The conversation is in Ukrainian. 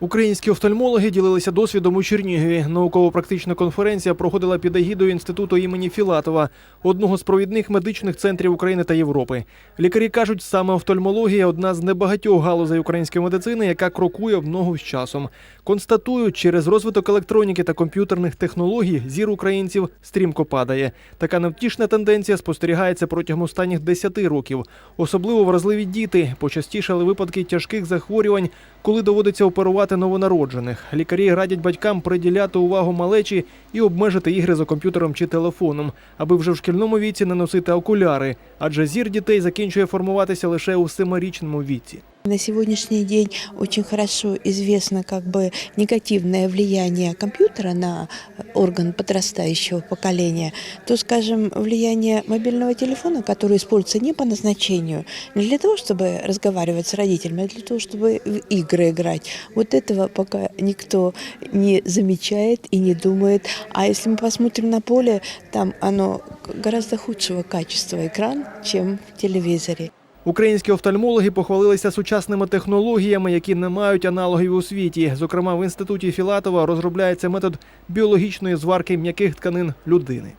Українські офтальмологи ділилися досвідом у Чернігові. Науково-практична конференція проходила під егідою інституту імені Філатова, одного з провідних медичних центрів України та Європи. Лікарі кажуть, саме офтальмологія одна з небагатьох галузей української медицини, яка крокує в ногу з часом. Констатують, через розвиток електроніки та комп'ютерних технологій зір українців стрімко падає. Така невтішна тенденція спостерігається протягом останніх 10 років. Особливо вразливі діти почастішали випадки тяжких захворювань, коли доводиться оперувати новонароджених. Лікарі радять батькам приділяти увагу малечі і обмежити ігри за комп'ютером чи телефоном, аби вже в шкільному віці не носити окуляри, адже зір дітей закінчує формуватися лише у семирічному віці. На сегодняшний день очень хорошо известно как бы негативное влияние компьютера на орган подрастающего поколения, то, скажем, влияние мобильного телефона, который используется не по назначению, не для того, чтобы разговаривать с родителями, а для того, чтобы в игры играть. Вот этого пока никто не замечает и не думает. А если мы посмотрим на поле, там оно гораздо худшего качества экран, чем в телевизоре. Українські офтальмологи похвалилися сучасними технологіями, які не мають аналогів у світі. Зокрема, в інституті Філатова розробляється метод біологічної зварки м'яких тканин людини.